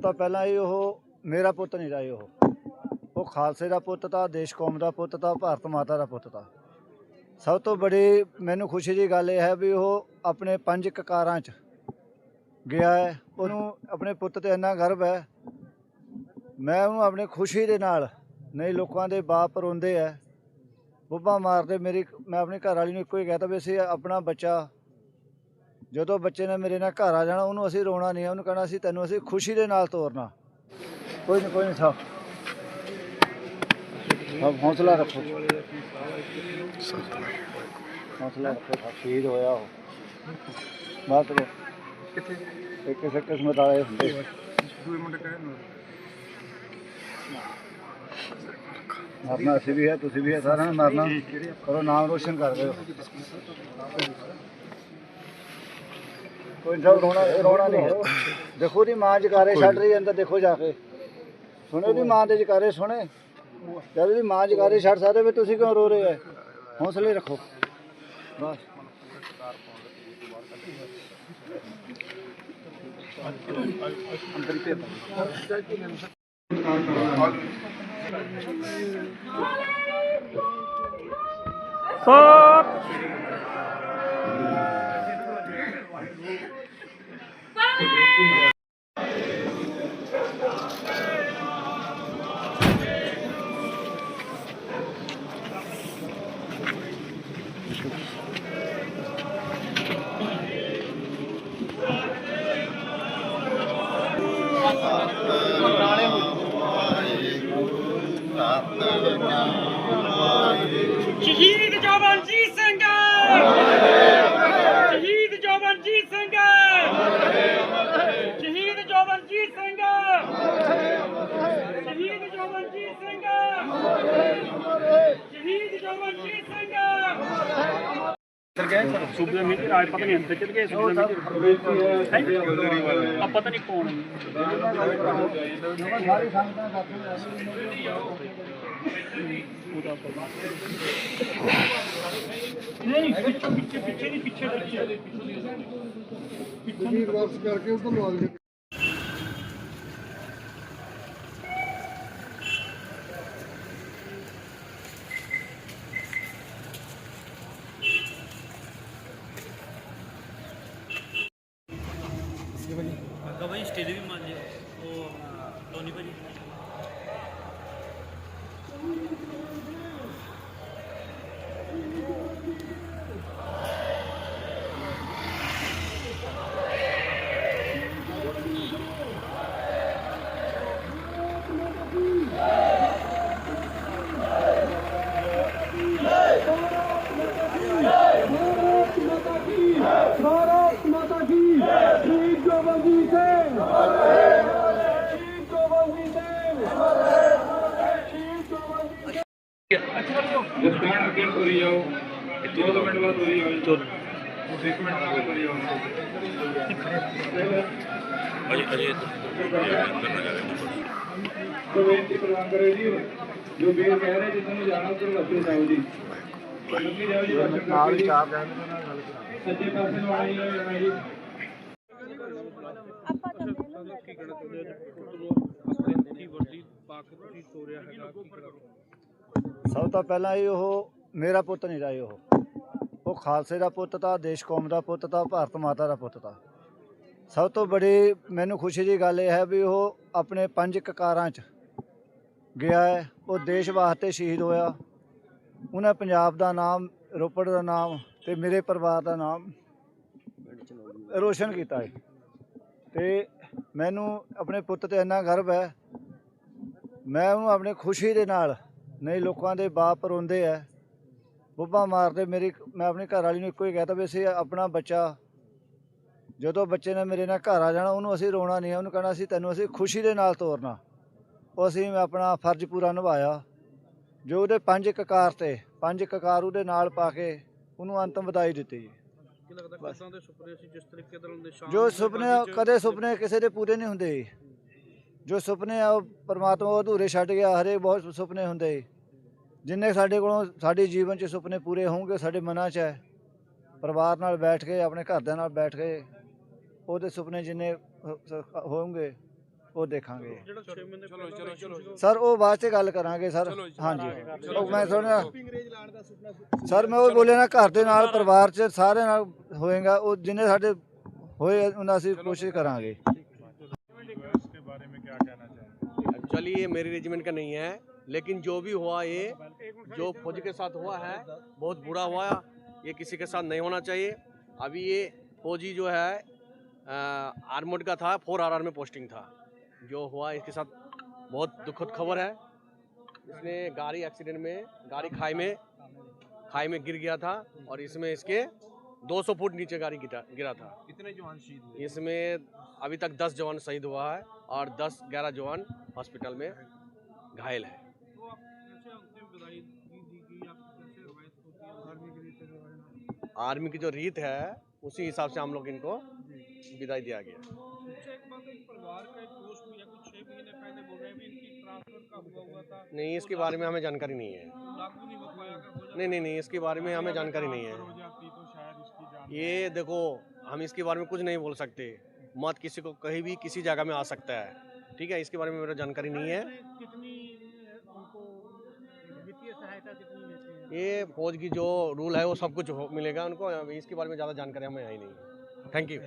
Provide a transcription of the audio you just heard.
ਸਭ ਤੋਂ ਪਹਿਲਾਂ ਹੀ ਉਹ ਮੇਰਾ ਪੁੱਤ ਨਹੀਂ ਰਿਹਾ ਉਹ। ਉਹ ਖਾਲਸੇ ਦਾ ਪੁੱਤ ਤਾਂ, ਦੇਸ਼ ਕੌਮ ਦਾ ਪੁੱਤ ਤਾਂ, ਭਾਰਤ ਮਾਤਾ ਦਾ ਪੁੱਤ ਤਾਂ। ਸਭ ਤੋਂ ਬੜੀ ਮੈਨੂੰ ਖੁਸ਼ੀ ਦੀ ਗੱਲ ਇਹ ਹੈ ਵੀ ਉਹ ਆਪਣੇ ਪੰਜ ਕਕਾਰਾਂ 'ਚ ਗਿਆ ਹੈ। ਉਹਨੂੰ ਆਪਣੇ ਪੁੱਤ ਤੇ ਇੰਨਾ ਗਰਵ ਹੈ। ਮੈਂ ਉਹਨੂੰ ਆਪਣੀ ਖੁਸ਼ੀ ਦੇ ਨਾਲ, ਨਹੀਂ ਲੋਕਾਂ ਦੇ ਬਾਪ ਰੋਂਦੇ ਐ ਬੁੱਬਾ ਮਾਰਦੇ, ਮੇਰੀ, ਮੈਂ ਆਪਣੀ ਘਰ ਵਾਲੀ ਨੂੰ ਇੱਕੋ ਹੀ ਕਹਤਾ ਵੀ ਅਸੀਂ ਆਪਣਾ ਬੱਚਾ ਜਦੋਂ ਬੱਚੇ ਨੇ ਮੇਰੇ ਨਾਲ ਘਰ ਆ ਜਾਣਾ ਉਹਨੂੰ ਅਸੀਂ ਰੋਣਾ ਨਹੀਂ ਹੈ ਉਹਨੂੰ ਕਹਿਣਾ ਅਸੀਂ ਤੈਨੂੰ ਅਸੀਂ ਖੁਸ਼ੀ ਦੇ ਨਾਲ ਤੋਰਨਾ। ਕੋਈ ਨਹੀਂ ਕੋਈ ਨਹੀਂ ਸਾਹਿਬ ਸਭ ਹੌਸਲਾ ਰੱਖੋ। ਹੌਸਲਾ ਰੱਖੋ ਸ਼ਹੀਦ ਹੋਇਆ ਉਹ। ਬਾਤ ਕਰੋ ਕਿੱਥੇ? ਇੱਕ ਇੱਕ ਕਿਸਮਤ ਵਾਲੇ ਹੁੰਦੇ। ਦੂਏ ਮੁੰਡੇ ਕਿਹੜੇ ਨੇ ਮਰਨਾ ਅਸੀਂ ਵੀ ਹੈ ਤੁਸੀਂ ਵੀ ਹੈ ਸਾਰਿਆਂ ਨੇ ਮਰਨਾ। ਕਰੋ ਨਾਮ ਰੋਸ਼ਨ ਕਰ ਦਿਓ ਕੋਈ ਸਭ ਰੋਣਾ ਰੋਣਾ ਨਹੀਂ ਹੈ। ਦੇਖੋ ਦੀ ਮਾਂ ਜਕਾਰੇ ਛੱਡ ਰਹੀ ਹੈ ਅੰਦਰ ਦੇਖੋ ਜਾ ਕੇ। ਸੁਣੇ ਉਹਦੀ ਮਾਂ ਦੇ ਜਕਾਰੇ ਸੁਣੇ। ਜਦ ਉਹਦੀ ਮਾਂ ਜਕਾਰੇ ਛੱਡ ਸਕਦੇ ਵੀ ਤੁਸੀਂ ਕਿਉਂ ਰੋ ਰਹੇ ਹੋ? ਹੌਸਲੇ ਰੱਖੋ। ਬਸ। ਅੰਦਰ ਹੀ ਭੇਜ ਸ਼ਹੀਦ ਜੋਬਨਜੀਤ ਸਿੰਘ ਸ਼ਹੀਦ ਜੋਬਨਜੀਤ ਸਿੰਘ ਸ਼ਹੀਦ ਜੋਬਨਜੀਤ ਸਿੰਘ ਸ਼ਹੀਦ ਜੋਬਨਜੀਤ ਸਿੰਘ ਸ਼ਹੀਦ ਜੋਬਨਜੀਤ ਸਿੰਘ ਸੂਬੇ ਦੇ ਪਤਾ ਨਹੀਂ ਅੰਦਰ ਚਲ ਗਏ ਸੂਬੇ ਦੇ ਵਿੱਚ ਆ ਪਤਾ ਨਹੀਂ ਕੌਣ ਹੈ ਸਾਰੀ ਸੰਗਤਾਂ ਨਹੀਂ ਪਿੱਛੇ ਪਿੱਛੇ ਪਿੱਛੇ ਨਹੀਂ ਪਿੱਛੇ ਪਿੱਛੇ। ਤੁਸੀਂ ਵਾਪਸ ਕਰਕੇ ਉਧਰ ਲਵਾ ਦੇ उसके लिए भी तो ਬੇਨਤੀ ਪ੍ਰਵਾਨ ਕਰੋ ਜੀ ਜੋ ਵੀਰ ਕਹਿ ਰਹੇ ਜਿੱਥੇ ਨੂੰ ਜਾਣਾ ਉਧਰ ਲੱਗੇ ਜਾਓ ਜੀ। ਲੱਗੇ ਜਾਓ ਜੀ ਦਰਸ਼ਨ ਨਾਲ ਕਰਕੇ ਹੀ ਜੀ। ਚਾਰ ਜਣ ਦੇ ਨਾਲ ਗੱਲ ਕਰਾ ਸੱਜੇ ਪਾਸੇ ਨੂੰ ਆਣਾ ਜੀ ਜਾਣਾ ਜੀ। ਸਭ ਤੋਂ ਪਹਿਲਾਂ ਇਹ ਉਹ ਮੇਰਾ ਪੁੱਤ ਨਹੀਂ ਰਿਹਾ ਉਹ। ਉਹ ਖਾਲਸੇ ਦਾ ਪੁੱਤ ਤਾਂ ਦੇਸ਼ ਕੌਮ ਦਾ ਪੁੱਤ ਤਾਂ ਭਾਰਤ ਮਾਤਾ ਦਾ ਪੁੱਤ ਤਾਂ। ਸਭ ਤੋਂ ਬੜੀ ਮੈਨੂੰ ਖੁਸ਼ੀ ਦੀ ਗੱਲ ਇਹ ਹੈ ਵੀ ਉਹ ਆਪਣੇ ਪੰਜ ਕਕਾਰਾਂ 'ਚ ਗਿਆ ਹੈ। ਉਹ ਦੇਸ਼ ਵਾਸਤੇ ਸ਼ਹੀਦ ਹੋਇਆ। ਉਹਨਾਂ ਪੰਜਾਬ ਦਾ ਨਾਮ, ਰੋਪੜ ਦਾ ਨਾਮ ਤੇ ਮੇਰੇ ਪਰਿਵਾਰ ਦਾ ਨਾਮ ਰੋਸ਼ਨ ਕੀਤਾ ਹੈ। ਤੇ ਮੈਨੂੰ ਆਪਣੇ ਪੁੱਤ ਤੇ ਇੰਨਾ ਗਰਵ ਹੈ। ਮੈਂ ਉਹਨੂੰ ਆਪਣੀ ਖੁਸ਼ੀ ਦੇ ਨਾਲ, ਨਹੀਂ ਲੋਕਾਂ ਦੇ ਬਾਪ ਰੋਂਦੇ ਐ ਬੁੱਬਾ ਮਾਰਦੇ, ਮੇਰੀ, ਮੈਂ ਆਪਣੀ ਘਰ ਵਾਲੀ ਨੂੰ ਇੱਕੋ ਹੀ ਕਹਤਾ ਵੀ ਅਸੀਂ ਆਪਣਾ ਬੱਚਾ ਜਦੋਂ ਬੱਚੇ ਨੇ ਮੇਰੇ ਨਾਲ ਘਰ ਆ ਜਾਣਾ ਉਹਨੂੰ ਅਸੀਂ ਰੋਣਾ ਨਹੀਂ ਉਹਨੂੰ ਕਹਿਣਾ ਅਸੀਂ ਤੈਨੂੰ ਅਸੀਂ ਖੁਸ਼ੀ ਦੇ ਨਾਲ ਤੋਰਨਾ। ਉਹ ਅਸੀਂ ਆਪਣਾ ਫਰਜ਼ ਪੂਰਾ ਨਿਭਾਇਆ। ਜੋ ਉਹਦੇ ਪੰਜ ਕਕਾਰ ਤੇ ਪੰਜ ਕਕਾਰ ਉਹਦੇ ਨਾਲ ਪਾ ਕੇ ਉਹਨੂੰ ਅੰਤਮ ਵਧਾਈ ਦਿੱਤੀ। ਜੀ ਕੀ ਲੱਗਦਾ ਦੇ ਸੁਪਨੇ ਸੀ ਜਿਸ ਤਰੀਕੇ ਦੇ ਨਾਲ ਨਿਸ਼ਾਨ ਜੋ ਸੁਪਨੇ ਕਦੇ ਸੁਪਨੇ ਕਿਸੇ ਦੇ ਪੂਰੇ ਨਹੀਂ ਹੁੰਦੇ। ਜੀ। ਸੁਪਨੇ ਆ ਪਰਮਾਤਮਾ ਉਹ ਅਧੂਰੇ ਛੱਡ ਗਿਆ ਹਰੇ ਬਹੁਤ ਸੁਪਨੇ ਹੁੰਦੇ। ਜਿੰਨੇ ਸਾਡੇ ਕੋਲੋਂ ਸਾਡੇ ਜੀਵਨ 'ਚ ਸੁਪਨੇ ਪੂਰੇ ਹੋਣਗੇ ਸਾਡੇ ਮਨਾਂ 'ਚ ਹੈ। ਪਰਿਵਾਰ ਨਾਲ ਬੈਠ ਕੇ ਆਪਣੇ ਘਰਦਿਆਂ ਨਾਲ ਬੈਠ ਕੇ ਉਹਦੇ ਸੁਪਨੇ ਜਿੰਨੇ ਹੋ- ਸ- ਹੋਣਗੇ ਉਹ ਦੇਖਾਂਗੇ ਜਿਹੜਾ 6 ਮਹੀਨੇ ਚਲੋ ਚਲੋ ਚਲੋ ਸਰ ਉਹ ਬਾਅਦ ਚ ਗੱਲ ਕਰਾਂਗੇ ਸਰ ਹਾਂਜੀ ਉਹ ਮੈਂ ਸੁਣਿਆ ਸਰ ਮੈਂ ਉਹ ਬੋਲਿਆ ਨਾ ਘਰ ਦੇ ਨਾਲ ਪਰਿਵਾਰ ਚ ਸਾਰੇ ਨਾਲ ਹੋਏਗਾ ਉਹ ਜਿੰਨੇ ਸਾਡੇ ਹੋਏ ਉਹਨਾਂ ਅਸੀਂ ਕੋਸ਼ਿਸ਼ ਕਰਾਂਗੇ एक्चुअली ये मेरी रेजिमेंट का नहीं है लेकिन जो भी हुआ ये जो फौजी के साथ हुआ है बहुत बुरा हुआ ये किसी के साथ नहीं होना चाहिए अभी ये फौजी जो है आर्मोड का था फोर आर में पोस्टिंग था। जो हुआ इसके साथ बहुत दुखद खबर है। इसने गाड़ी एक्सीडेंट में गाड़ी खाई में खाई में गिर गया था और इसमें इसके 200 फुट नीचे गाड़ी गिरा गिरा था। कितने जवान शहीद हुए। इसमें अभी तक 10 जवान शहीद हुआ है और 10 11 जवान हॉस्पिटल में घायल तो है? है आर्मी की जो रीत है उसी हिसाब से हम लोग इनको विदाई दिया गया। हैं नहीं इसके बारे में हमें जानकारी नहीं है। नहीं हो हो नहीं नहीं इसके बारे में हमें जानकारी नहीं है। तो ये देखो हम इसके बारे में कुछ नहीं बोल सकते। मत किसी को कहीं भी किसी जगह में आ सकता है। ठीक है इसके बारे में मेरा जानकारी नहीं है। हैं? ये फौज की जो रूल है वो सब कुछ मिलेगा उनको। इसके बारे में ज़्यादा जानकारी हमें है ही नहीं Thank you.